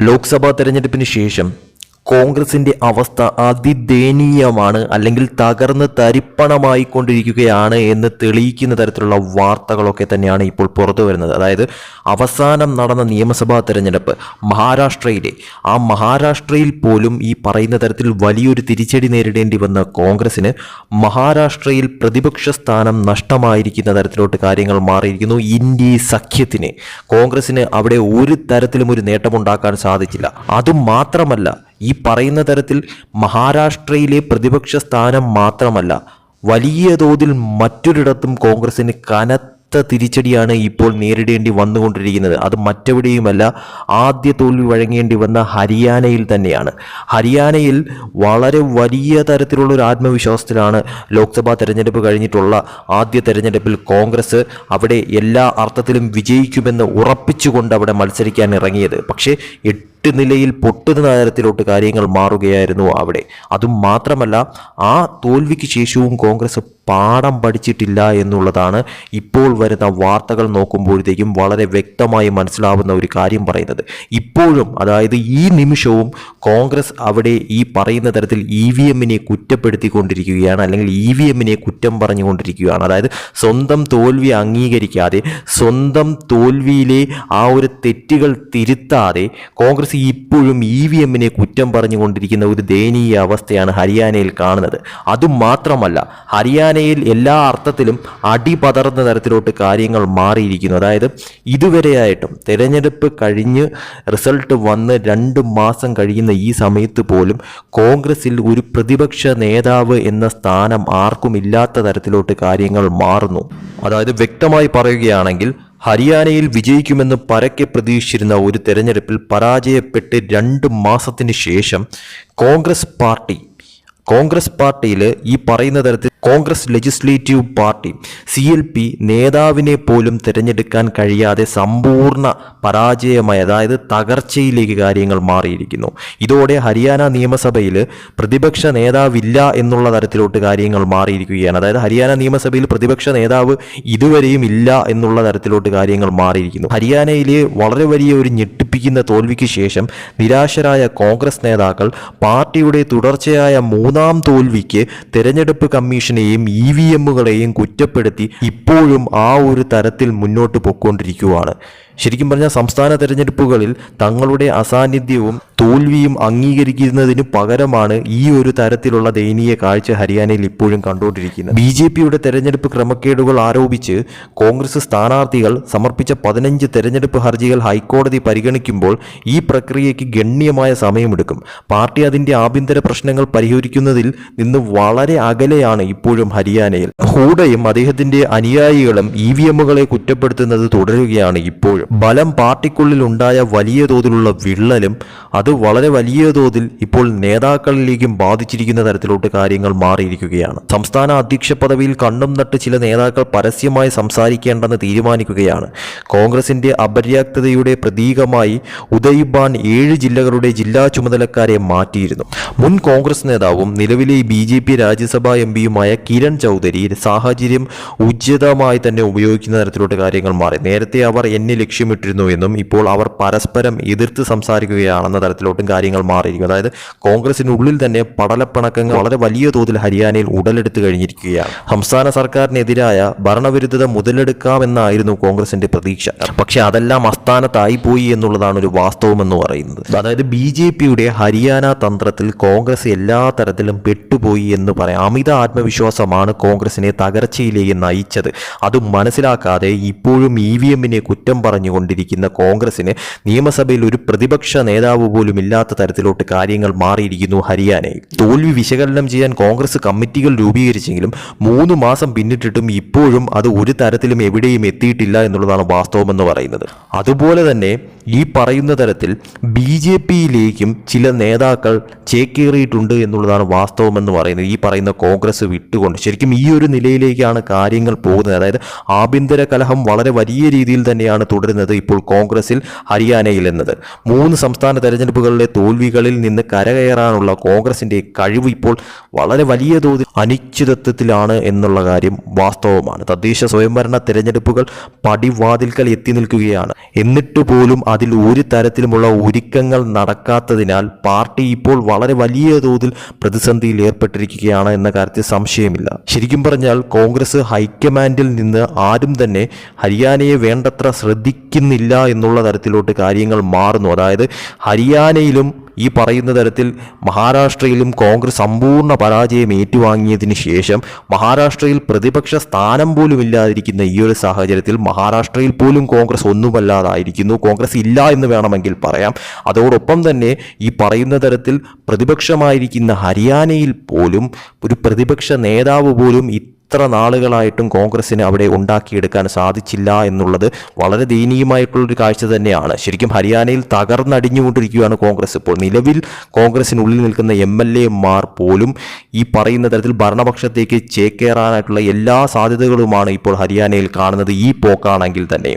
ലോക്സഭാ തെരഞ്ഞെടുപ്പിന് ശേഷം കോൺഗ്രസിന്റെ അവസ്ഥ അതിദയനീയമാണ് അല്ലെങ്കിൽ തകർന്ന് തരിപ്പണമായി കൊണ്ടിരിക്കുകയാണ് എന്ന് തെളിയിക്കുന്ന തരത്തിലുള്ള വാർത്തകളൊക്കെ തന്നെയാണ് ഇപ്പോൾ പുറത്തു വരുന്നത്. അതായത് അവസാനം നടന്ന നിയമസഭാ തെരഞ്ഞെടുപ്പ് മഹാരാഷ്ട്രയിലെ ആ മഹാരാഷ്ട്രയിൽ പോലും ഈ പറയുന്ന തരത്തിൽ വലിയൊരു തിരിച്ചടി നേരിടേണ്ടി വന്ന കോൺഗ്രസിന് മഹാരാഷ്ട്രയിൽ പ്രതിപക്ഷ സ്ഥാനം നഷ്ടമായിരിക്കുന്ന തരത്തിലോട്ട് കാര്യങ്ങൾ മാറിയിരിക്കുന്നു. ഇന്ത്യ സഖ്യത്തിന് കോൺഗ്രസിന് അവിടെ ഒരു തരത്തിലും ഒരു നേട്ടമുണ്ടാക്കാൻ സാധിച്ചില്ല. അതുമാത്രമല്ല ഈ പറയുന്ന തരത്തിൽ മഹാരാഷ്ട്രയിലെ പ്രതിപക്ഷ സ്ഥാനം മാത്രമല്ല വലിയ തോതിൽ മറ്റൊരിടത്തും കോൺഗ്രസിന് കനത്ത തിരിച്ചടിയാണ് ഇപ്പോൾ നേരിടേണ്ടി വന്നുകൊണ്ടിരിക്കുന്നത്. അത് മറ്റെവിടെയുമല്ല ആദ്യ തോൽവി വഴങ്ങേണ്ടി വന്ന ഹരിയാനയിൽ തന്നെയാണ്. ഹരിയാനയിൽ വളരെ വലിയ തരത്തിലുള്ള ഒരു ആത്മവിശ്വാസത്തിലാണ് ലോക്സഭാ തെരഞ്ഞെടുപ്പ് കഴിഞ്ഞിട്ടുള്ള ആദ്യ തെരഞ്ഞെടുപ്പിൽ കോൺഗ്രസ് അവിടെ എല്ലാ അർത്ഥത്തിലും വിജയിക്കുമെന്ന് ഉറപ്പിച്ചുകൊണ്ട് അവിടെ മത്സരിക്കാൻ ഇറങ്ങിയത്. പക്ഷേ എട്ട് നിലയിൽ പൊട്ടുന്ന തരത്തിലോട്ട് കാര്യങ്ങൾ മാറുകയായിരുന്നു അവിടെ. അതും മാത്രമല്ല ആ തോൽവിക്ക് ശേഷവും കോൺഗ്രസ് പാഠം പഠിച്ചിട്ടില്ല എന്നുള്ളതാണ് ഇപ്പോൾ വരുന്ന വാർത്തകൾ നോക്കുമ്പോഴത്തേക്കും വളരെ വ്യക്തമായി മനസ്സിലാവുന്ന ഒരു കാര്യം പറയുന്നത്. ഇപ്പോഴും അതായത് ഈ നിമിഷവും കോൺഗ്രസ് അവിടെ ഈ പറയുന്ന തരത്തിൽ ഇ വി എമ്മിനെ കുറ്റപ്പെടുത്തിക്കൊണ്ടിരിക്കുകയാണ് അല്ലെങ്കിൽ ഇ വി എമ്മിനെ കുറ്റം പറഞ്ഞുകൊണ്ടിരിക്കുകയാണ്. അതായത് സ്വന്തം തോൽവി അംഗീകരിക്കാതെ സ്വന്തം തോൽവിയിലെ ആ ഒരു തെറ്റുകൾ തിരുത്താതെ കോൺഗ്രസ് ഇപ്പോഴും ഇ വി എമ്മിനെ കുറ്റം പറഞ്ഞുകൊണ്ടിരിക്കുന്ന ഒരു ദയനീയ അവസ്ഥയാണ് ഹരിയാനയിൽ കാണുന്നത്. അതും മാത്രമല്ല ഹരിയാനയിൽ എല്ലാ അർത്ഥത്തിലും അടിപതർന്ന തരത്തിലോട്ട് കാര്യങ്ങൾ മാറിയിരിക്കുന്നു. അതായത് ഇതുവരെയായിട്ടും തിരഞ്ഞെടുപ്പ് കഴിഞ്ഞ് റിസൾട്ട് വന്ന് രണ്ട് മാസം കഴിയുന്ന ഈ സമയത്ത് പോലും കോൺഗ്രസിൽ ഒരു പ്രതിപക്ഷ നേതാവ് എന്ന സ്ഥാനം ആർക്കും ഇല്ലാത്ത തരത്തിലോട്ട് കാര്യങ്ങൾ മാറുന്നു. അതായത് വ്യക്തമായി പറയുകയാണെങ്കിൽ ഹരിയാനയിൽ വിജയിക്കുമെന്ന് പരക്കെ പ്രതീക്ഷിച്ചിരുന്ന ഒരു തെരഞ്ഞെടുപ്പിൽ പരാജയപ്പെട്ട് രണ്ട് മാസത്തിന് ശേഷം കോൺഗ്രസ് പാർട്ടി കോൺഗ്രസ് പാർട്ടിയിൽ ഈ പറയുന്ന തരത്തിൽ Congress legislative party C L P നേതാവിനെ പോലും തിരഞ്ഞെടുക്കാൻ കഴിയാതെ സമ്പൂർണ പരാജയമായി അതായത് തകർച്ചയിലേക്ക് കാര്യങ്ങൾ മാറിയിരിക്കുന്നു. ഇതോടെ ഹരിയാന നിയമസഭയിൽ പ്രതിപക്ഷ നേതാവില്ല എന്നുള്ള തരത്തിലോട്ട് കാര്യങ്ങൾ മാറിയിരിക്കുകയാണ്. അതായത് ഹരിയാന നിയമസഭയിൽ പ്രതിപക്ഷ നേതാവ് ഇതുവരെയും ഇല്ല എന്നുള്ള തരത്തിലോട്ട് കാര്യങ്ങൾ മാറിയിരിക്കുന്നു. ഹരിയാനയിലെ വളരെ വലിയ ഒരു ഞെട്ടിപ്പിക്കുന്ന തോൽവിക്ക് ശേഷം നിരാശരായ കോൺഗ്രസ് നേതാക്കൾ പാർട്ടിയുടെ തുടർച്ചയായ മൂന്നാം തോൽവിക്ക് തെരഞ്ഞെടുപ്പ് കമ്മീഷനെയും ഇ വി എമ്മുകളെയും കുറ്റപ്പെടുത്തി ഇപ്പോഴും ആ ഒരു തരത്തിൽ മുന്നോട്ട് പൊക്കോണ്ടിരിക്കുകയാണ് ശരിക്കും പറഞ്ഞാൽ സംസ്ഥാന തെരഞ്ഞെടുപ്പുകളിൽ തങ്ങളുടെ അസാന്നിധ്യവും തോൽവിയും അംഗീകരിക്കുന്നതിന് പകരമാണ് ഈ ഒരു തരത്തിലുള്ള ദയനീയ കാഴ്ച ഹരിയാനയിൽ ഇപ്പോഴും കണ്ടുകൊണ്ടിരിക്കുന്നത്. ബി ജെ പിയുടെ തെരഞ്ഞെടുപ്പ് ക്രമക്കേടുകൾ ആരോപിച്ച് കോൺഗ്രസ് സ്ഥാനാർത്ഥികൾ സമർപ്പിച്ച പതിനഞ്ച് തെരഞ്ഞെടുപ്പ് ഹർജികൾ ഹൈക്കോടതി പരിഗണിക്കുമ്പോൾ ഈ പ്രക്രിയയ്ക്ക് ഗണ്യമായ സമയമെടുക്കും. പാർട്ടി അതിന്റെ ആഭ്യന്തര പ്രശ്നങ്ങൾ പരിഹരിക്കുന്നതിൽ നിന്ന് വളരെ അകലെയാണ് ഇപ്പോഴും ഹരിയാനയിൽ. ഹൂഡയും അദ്ദേഹത്തിന്റെ അനുയായികളും ഇ വി എമ്മുകളെ കുറ്റപ്പെടുത്തുന്നത് തുടരുകയാണ് ഇപ്പോഴും. ബലം പാർട്ടിക്കുള്ളിൽ ഉണ്ടായ വലിയ തോതിലുള്ള വിള്ളലും അത് വളരെ വലിയ തോതിൽ ഇപ്പോൾ നേതാക്കളിലേക്കും ബാധിച്ചിരിക്കുന്ന തരത്തിലോട്ട് കാര്യങ്ങൾ മാറിയിരിക്കുകയാണ്. സംസ്ഥാന അധ്യക്ഷ പദവിയിൽ കണ്ണും നട്ട് ചില നേതാക്കൾ പരസ്യമായി സംസാരിക്കേണ്ടെന്ന് തീരുമാനിക്കുകയാണ്. കോൺഗ്രസിന്റെ അപര്യാപ്തതയുടെ പ്രതീകമായി ഉദയ്ബാൻ ഏഴ് ജില്ലകളുടെ ജില്ലാ ചുമതലക്കാരെ മാറ്റിയിരുന്നു. മുൻ കോൺഗ്രസ് നേതാവും നിലവിലെ B J P Rajya Sabha M പിയുമായ Kiran Chaudhary സാഹചര്യം ഉചിതമായി തന്നെ ഉപയോഗിക്കുന്ന തരത്തിലോട്ട് കാര്യങ്ങൾ മാറി. നേരത്തെ അവർ എന്നെ ലക്ഷ്യമിട്ടിരുന്നു എന്നും ഇപ്പോൾ അവർ പരസ്പരം എതിർത്ത് സംസാരിക്കുകയാണെന്ന തരത്തിലോട്ടും കാര്യങ്ങൾ മാറിയിരിക്കും. അതായത് കോൺഗ്രസിനുള്ളിൽ തന്നെ പടലപ്പിണക്കങ്ങൾ വളരെ വലിയ തോതിൽ ഹരിയാനയിൽ ഉടലെടുത്ത് കഴിഞ്ഞിരിക്കുകയാണ്. സംസ്ഥാന സർക്കാരിനെതിരായ ഭരണവിരുദ്ധത മുതലെടുക്കാമെന്നായിരുന്നു കോൺഗ്രസിന്റെ പ്രതീക്ഷ. പക്ഷെ അതെല്ലാം അസ്ഥാനത്തായി പോയി എന്നുള്ളതാണ് ഒരു വാസ്തവമെന്ന് പറയുന്നത്. അതായത് ബി ജെ പിയുടെ ഹരിയാന തന്ത്രത്തിൽ കോൺഗ്രസ് എല്ലാ തരത്തിലും പെട്ടുപോയി എന്ന് പറയാം. അമിത ആത്മവിശ്വാസമാണ് കോൺഗ്രസിനെ തകർച്ചയിലേക്ക് നയിച്ചത്. അത് മനസ്സിലാക്കാതെ ഇപ്പോഴും ഇ വി എമ്മിനെ കുറ്റം പറഞ്ഞുകൊണ്ടിരിക്കുന്ന കോൺഗ്രസിന് നിയമസഭയിൽ ഒരു പ്രതിപക്ഷ നേതാവ് പോലും ഇല്ലാത്ത തരത്തിലോട്ട് കാര്യങ്ങൾ മാറിയിരിക്കുന്നു ഹരിയാനയിൽ. തോൽവി വിശകലനം ചെയ്യാൻ കോൺഗ്രസ് കമ്മിറ്റികൾ രൂപീകരിച്ചെങ്കിലും മൂന്ന് മാസം പിന്നിട്ടിട്ടും ഇപ്പോഴും അത് ഒരു തരത്തിലും എവിടെയും എത്തിയിട്ടില്ല എന്നുള്ളതാണ് വാസ്തവമെന്ന് പറയുന്നത്. അതുപോലെ തന്നെ ഈ പറയുന്ന തരത്തിൽ ബി ജെ പിയിലേക്കും ചില നേതാക്കൾ ചേക്കേറിയിട്ടുണ്ട് എന്നുള്ളതാണ് വാസ്തവമെന്ന് പറയുന്നത്. ഈ പറയുന്ന കോൺഗ്രസ് വിട്ടുകൊണ്ട് ശരിക്കും ഈ ഒരു നിലയിലേക്കാണ് കാര്യങ്ങൾ പോകുന്നത്. അതായത് ആഭ്യന്തര കലഹം വളരെ വലിയ രീതിയിൽ തന്നെയാണ് തുടരുന്നത് ഇപ്പോൾ കോൺഗ്രസിൽ ഹരിയാനയിൽ എന്നത്. മൂന്ന് സംസ്ഥാന തെരഞ്ഞെടുപ്പുകളിലെ തോൽവികളിൽ നിന്ന് കരകയറാനുള്ള കോൺഗ്രസിന്റെ കഴിവ് ഇപ്പോൾ വളരെ വലിയ തോതിൽ അനിശ്ചിതത്വത്തിലാണ് എന്നുള്ള കാര്യം വാസ്തവമാണ്. തദ്ദേശ സ്വയംഭരണ തെരഞ്ഞെടുപ്പുകൾ പടിവാതിൽക്കൽ എത്തി നിൽക്കുകയാണ്. എന്നിട്ട് പോലും അതിൽ ഒരു തരത്തിലുമുള്ള ഒരുക്കങ്ങൾ നടക്കാത്തതിനാൽ പാർട്ടി ഇപ്പോൾ വളരെ വലിയ തോതിൽ പ്രതിസന്ധിയിൽ ഏർപ്പെട്ടിരിക്കുകയാണ് എന്ന കാര്യത്തിൽ സംശയമില്ല. ശരിക്കും പറഞ്ഞാൽ കോൺഗ്രസ് ഹൈക്കമാൻഡിൽ നിന്ന് ആരും തന്നെ ഹരിയാനയെ വേണ്ടത്ര ശ്രദ്ധിക്കുന്നില്ല എന്നുള്ള തരത്തിലോട്ട് കാര്യങ്ങൾ മാറുന്നു. അതായത് ഹരിയാനയിലും ഈ പറയുന്ന തരത്തിൽ മഹാരാഷ്ട്രയിലും കോൺഗ്രസ് സമ്പൂർണ പരാജയം ഏറ്റുവാങ്ങിയതിന് ശേഷം മഹാരാഷ്ട്രയിൽ പ്രതിപക്ഷ സ്ഥാനം പോലും ഇല്ലാതിരിക്കുന്ന ഈ ഒരു സാഹചര്യത്തിൽ മഹാരാഷ്ട്രയിൽ പോലും കോൺഗ്രസ് ഒന്നുമല്ലാതായിരിക്കുന്നു. കോൺഗ്രസ് ഇല്ല എന്ന് വേണമെങ്കിൽ പറയാം. അതോടൊപ്പം തന്നെ ഈ പറയുന്ന തരത്തിൽ പ്രതിപക്ഷമായിരിക്കുന്ന ഹരിയാനയിൽ പോലും ഒരു പ്രതിപക്ഷ നേതാവ് പോലും ഇത്ര നാളുകളായിട്ടും കോൺഗ്രസ്സിന് അവിടെ ഉണ്ടാക്കിയെടുക്കാൻ സാധിച്ചില്ല എന്നുള്ളത് വളരെ ദയനീയമായിട്ടുള്ളൊരു കാഴ്ച തന്നെയാണ്. ശരിക്കും ഹരിയാനയിൽ തകർന്നടിഞ്ഞുകൊണ്ടിരിക്കുകയാണ് കോൺഗ്രസ് ഇപ്പോൾ. നിലവിൽ കോൺഗ്രസിനുള്ളിൽ നിൽക്കുന്ന എം എൽ എമാർ പോലും ഈ പറയുന്ന തരത്തിൽ ഭരണപക്ഷത്തേക്ക് ചേക്കേറാനായിട്ടുള്ള എല്ലാ സാധ്യതകളുമാണ് ഇപ്പോൾ ഹരിയാനയിൽ കാണുന്നത് ഈ പോക്കാണെങ്കിൽ തന്നെ.